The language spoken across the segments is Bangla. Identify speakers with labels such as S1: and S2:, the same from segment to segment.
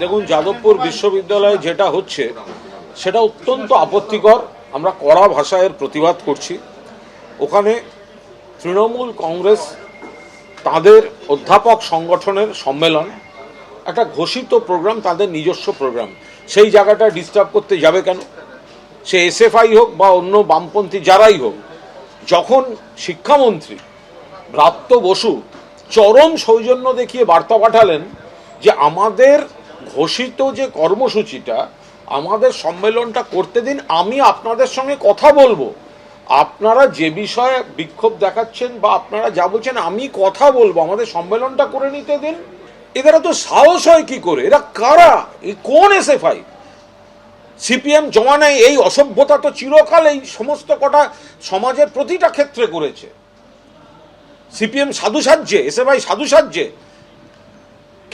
S1: দেখুন, যাদবপুর বিশ্ববিদ্যালয়ে যেটা হচ্ছে, সেটা অত্যন্ত আপত্তিকর। আমরা কড়া ভাষায় প্রতিবাদ করছি। ওখানে তৃণমূল কংগ্রেস তাদের অধ্যাপক সংগঠনের সম্মেলন, একটা ঘোষিত প্রোগ্রাম, তাদের নিজস্ব প্রোগ্রাম। সেই জায়গাটা ডিস্টার্ব করতে যাবে কেন? সে এসএফআই হোক বা অন্য বামপন্থী যারাই হোক, যখন শিক্ষামন্ত্রী ব্রাত্য বসু চরম সৌজন্য দেখিয়ে বার্তা পাঠালেন যে আমাদের ঘোষিত যে কর্মসূচিটা, আমাদের সম্মেলনটা করতে দিন, আমি আপনাদের সঙ্গে কথা বলব। আপনারা যে বিষয়ে বিক্ষোভ দেখাচ্ছেন বা আপনারা যা বলছেন, আমি কথা বলব। আমাদের সম্মেলনটা করে নিতে দিন। এদের তো সাহস হয় কি করে? এরা কারা? এই কোন এসএফআই? সিপিএম জমা নেয়, এই অসভ্যতা তো চিরকাল এই সমস্ত কটা সমাজের প্রতিটা ক্ষেত্রে করেছে। সিপিএম সাধু সাজ্যে এসএফআই সাধু সাজ্যে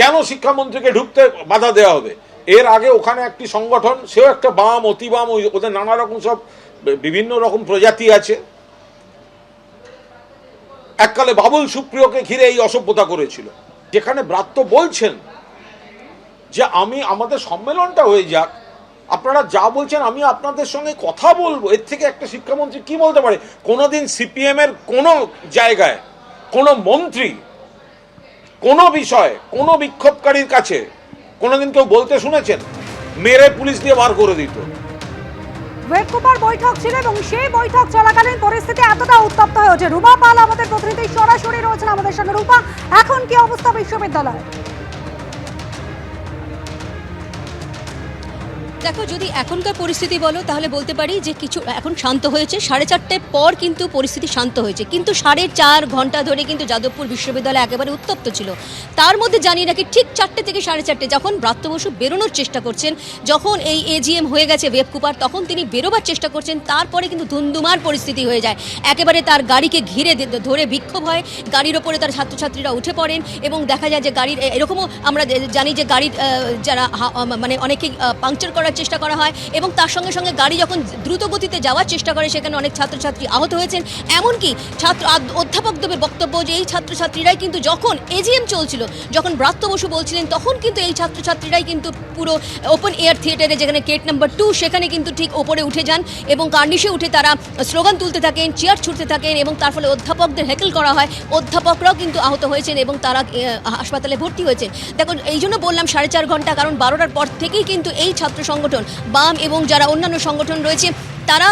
S1: কেন শিক্ষামন্ত্রীকে ঢুকতে বাধা দেওয়া হবে? এর আগে ওখানে একটি সংগঠন, সেও একটা বাম, অতিবাম, ওই- ওদের নানা রকম সব বিভিন্ন রকম প্রজাতি আছে। এককালে বাবুল সুপ্রিয়কে ঘিরে এই অসভ্যতা করেছিল। যেখানে ব্রাত্য বলছেন যে আমি, আমাদের সম্মেলনটা হয়ে যাক, আপনারা যা বলছেন আমি আপনাদের সঙ্গে কথা বলব। এর থেকে একটা শিক্ষামন্ত্রী কি বলতে পারে? কোনোদিন সিপিএম এর কোনো জায়গায় কোনো মন্ত্রী কোনো বিষয়ে, কোনো বিক্ষোভকারীর কাছে কোনোদিন কেউ বলতে শুনেছেন? মেরে পুলিশ দিয়ে বার করে দিত।
S2: ওয়েবকুপার বৈঠক ছিল এবং সেই বৈঠক চলাকালীন পরিস্থিতি এতটা উত্তপ্ত হয়ে ওঠে রূপা পাল আমাদের প্রতিনিধি, সরাসরি রয়েছেন আমাদের সঙ্গে। রূপা, এখন কি অবস্থা বিশ্ববিদ্যালয়?
S3: দেখো, যদি এখনকার পরিস্থিতি বলো, তাহলে বলতে পারি যে কিছু এখন শান্ত হয়েছে। সাড়ে চারটের পর কিন্তু পরিস্থিতি শান্ত হয়েছে। কিন্তু সাড়ে চার ঘণ্টা ধরে কিন্তু যাদবপুর বিশ্ববিদ্যালয় একেবারে উত্তপ্ত ছিল। তার মধ্যে জানি নাকি ঠিক চারটে থেকে সাড়ে চারটে যখন ব্রাত্য বসু বেরোনোর চেষ্টা করছেন, যখন এই এজিএম হয়ে গেছে ওয়েব কুপার, তখন তিনি বেরোবার চেষ্টা করছেন। তারপরে কিন্তু ধুন্ধুমার পরিস্থিতি হয়ে যায়। একেবারে তার গাড়িকে ঘিরে ধরে বিক্ষোভ হয়। গাড়ির ওপরে তার ছাত্রছাত্রীরা উঠে পড়েন এবং দেখা যায় যে গাড়ির এরকমও আমরা জানি যে গাড়ির যারা মানে অনেকেই পাংচার করার চেষ্টা করা হয় এবং তার সঙ্গে সঙ্গে গাড়ি যখন দ্রুত গতিতে যাওয়ার চেষ্টা করে, সেখানে অনেক ছাত্রছাত্রী আহত হয়েছেন। এমনকি ছাত্র আদ- অধ্যাপক দেবের বক্তব্য যে এই ছাত্রছাত্রীরাই কিন্তু যখন এজিএম চলছিল, যখন ব্রাত্য বসু বলছিলেন, তখন কিন্তু এই ছাত্রছাত্রীরাই কিন্তু পুরো ওপেন এয়ার থিয়েটারে যেখানে গেট নাম্বার টু, সেখানে কিন্তু ঠিক ওপরে উঠে যান এবং কার্নিশে উঠে তারা স্লোগান তুলতে থাকেন, চেয়ার ছুটতে থাকেন এবং তার ফলে অধ্যাপকদের হ্যাকেল করা হয়। অধ্যাপকরাও কিন্তু আহত হয়েছেন এবং তারা হাসপাতালে ভর্তি হয়েছেন। দেখুন, এই জন্য বললাম সাড়ে চার ঘণ্টা, কারণ বারোটার পর থেকেই কিন্তু এই ছাত্র সংগঠন বাম এবং যারা অন্যান্য সংগঠন রয়েছে তারা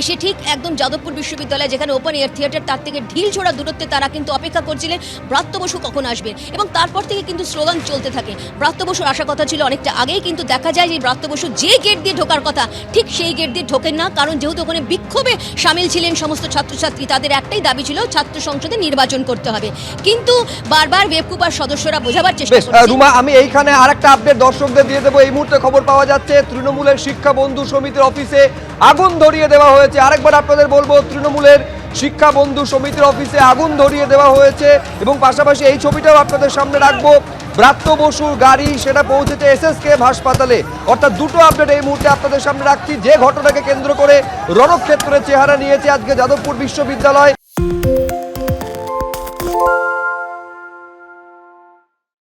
S3: এসে ঠিক একদম যাদবপুর বিশ্ববিদ্যালয় যেখানে ওপেন এয়ার থিয়েটার তার থেকে ঢিল ছোড়া দূরত্বে তারা কিন্তু অপেক্ষা করছিলেন ব্রাত্য বসু কখন আসবেন। এবং তারপর থেকে কিন্তু স্লোগান চলতে থাকে। ব্রাত্য বসুর আসার কথা ছিল অনেকটা আগেই কিন্তু দেখা যায় যে ব্রাত্য বসু যে গেট দিয়ে ঢোকার কথা ঠিক সেই গেট দিয়ে ঢোকেন না কারণ যেহেতু ওখানে বিক্ষোভে সামিল ছিলেন সমস্ত ছাত্রছাত্রী তাদের একটাই দাবি ছিল ছাত্র সংসদে নির্বাচন করতে হবে। কিন্তু বারবার ওয়েবকুপার সদস্যরা বোঝাবার চেষ্টা
S4: রুমা আমি এইখানে আরেকটা আপডেট দর্শকদের দিয়ে দেবো। এই মুহূর্তে খবর পাওয়া যাচ্ছে তৃণমূলের শিক্ষা বন্ধু সমিতির অফিসে আগুন ধরিয়ে দেওয়া হয়েছে। আরেকবার আপনাদের বলব, তৃণমূলের শিক্ষা বন্ধু সমিতির অফিসে আগুন ধরিয়ে দেওয়া হয়েছে এবং পাশাপাশি এই ছবিটাও আপনাদের সামনে রাখব। ব্রাত্য বসুর গাড়ি সেটা পৌঁছেছে এস এস কে হাসপাতালে। অর্থাৎ দুটো আপডেট এই মুহূর্তে আপনাদের সামনে রাখছি। যে ঘটনাকে কেন্দ্র করে রণক্ষেত্রের চেহারা নিয়েছে আজকে যাদবপুর বিশ্ববিদ্যালয়।